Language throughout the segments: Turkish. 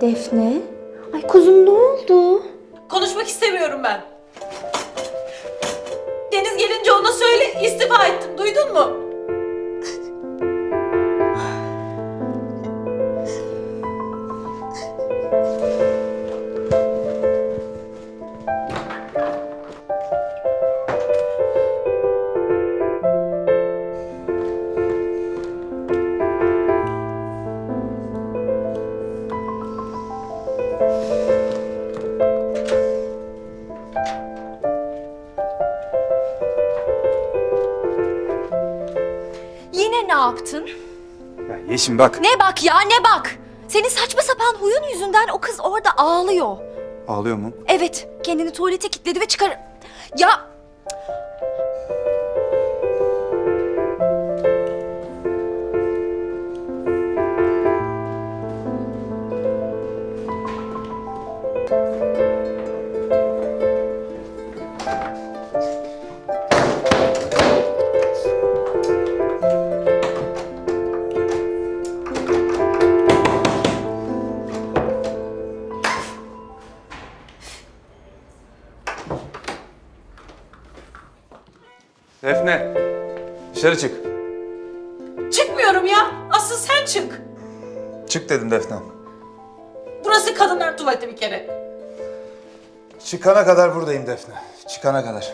Defne? Ay kuzum ne oldu? Konuşmak istemiyorum ben. Deniz gelince ona söyle istifa ettim. Duydun mu? Ya Yeşim bak. Ne bak ya ne bak. Senin saçma sapan huyun yüzünden o kız orada ağlıyor. Ağlıyor mu? Evet kendini tuvalete kilitledi ve çıkar... Ya Defne. Dışarı çık. Çıkmıyorum ya. Asıl sen çık. Çık dedim Defne. Burası kadınlar tuvaleti bir kere. Çıkana kadar buradayım Defne. Çıkana kadar.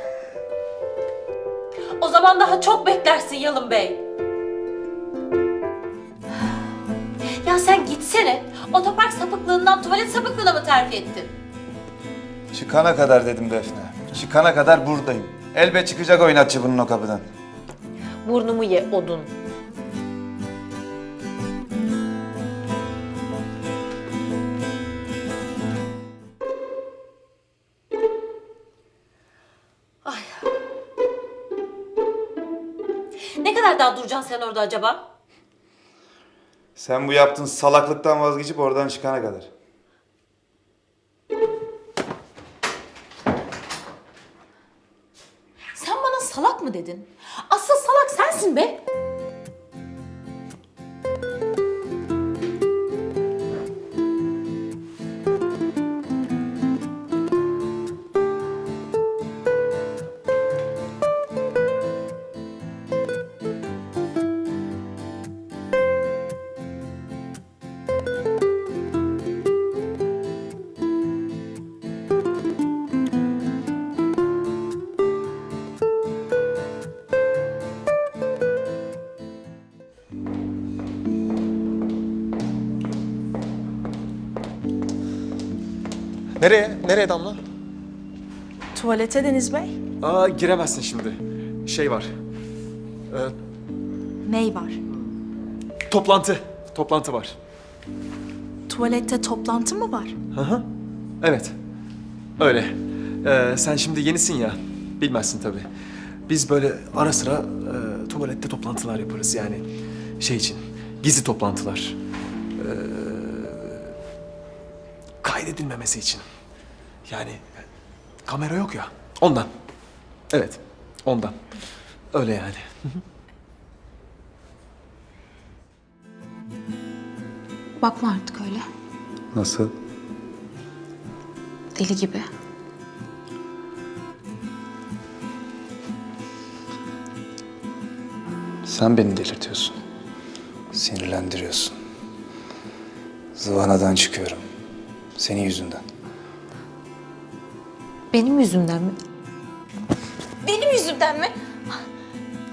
O zaman daha çok beklersin Yalın Bey. Ya sen gitsene. Otopark sapıklığından tuvalet sapıklığına mı terfi ettin? Çıkana kadar dedim Defne. Çıkana kadar buradayım. Elbet çıkacak oynatçı bunun o kapıdan. Burnumu ye odun. Ay. Ne kadar daha duracaksın sen orada acaba? Sen bu yaptığın salaklıktan vazgeçip oradan çıkana kadar. Mı dedin? Asıl salak sensin be. Nereye? Nereye Damla? Tuvalete Deniz Bey. Aa giremezsin şimdi. Şey var. Ee, Ney var? toplantı. Toplantı var. Tuvalette toplantı mı var? Hı hı. Evet. Öyle. Ee, sen şimdi yenisin ya. Bilmezsin tabii. Biz böyle ara sıra e, tuvalette toplantılar yaparız yani. Şey için. Gizli toplantılar. Ee, kaydedilmemesi için. Yani kamera yok ya. Ondan. Evet. Ondan. Öyle yani. Bakma artık öyle. Nasıl? Deli gibi. Sen beni delirtiyorsun. Sinirlendiriyorsun. Zıvanadan çıkıyorum. Senin yüzünden. Benim yüzümden mi? Benim yüzümden mi?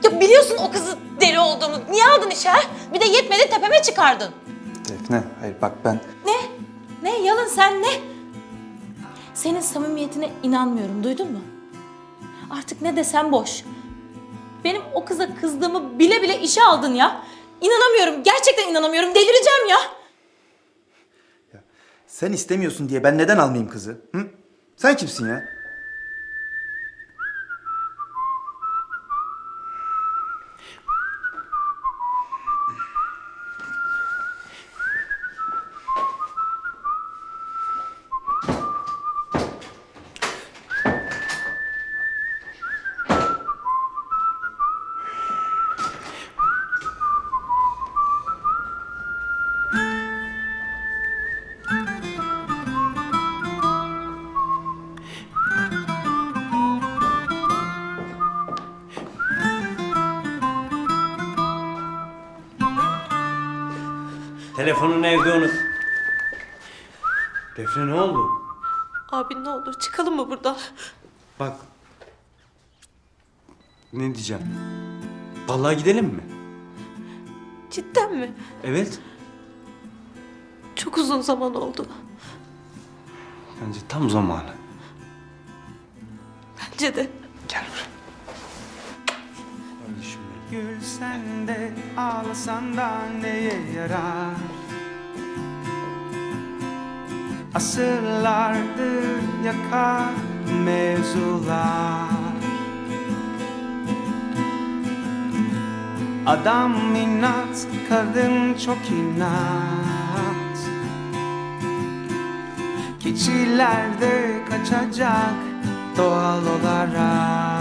Ya biliyorsun o kızı deli olduğumu. Niye aldın işe ha? Bir de yetmedi tepeme çıkardın. Defne, hayır bak ben... Ne? Ne yalın sen ne? Senin samimiyetine inanmıyorum duydun mu? Artık ne desem boş. Benim o kıza kızdığımı bile bile işe aldın ya. İnanamıyorum gerçekten inanamıyorum delireceğim ya. Sen istemiyorsun diye ben neden almayayım kızı? Hı? Sen kimsin ya? Telefonunu evde unut. Defne ne oldu? Abi ne olur çıkalım mı buradan? Bak. Ne diyeceğim? Vallahi gidelim mi? Cidden mi? Evet. Çok uzun zaman oldu. Bence tam zamanı. Bence de. Gülsen de ağlasan da neye yarar? Asırlardır yakar mevzular. Adam inat, kadın çok inat. Keçiler kaçacak doğal olarak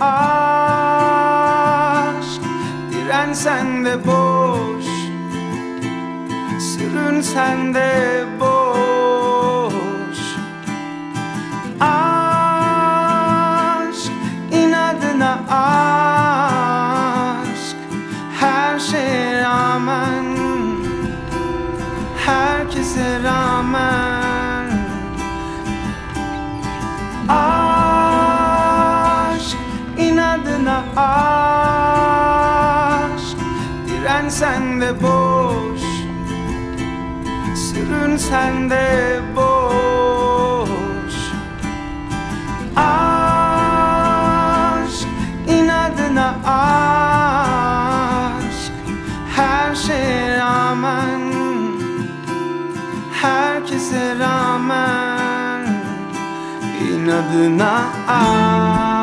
aşk. Dirensen de boş Sürünsen de boş. Aşk inadına aşk Dirensen de boş. Sürünsen de boş. Aşk inadına aşk. Her şeye rağmen Herkese rağmen inadına aşk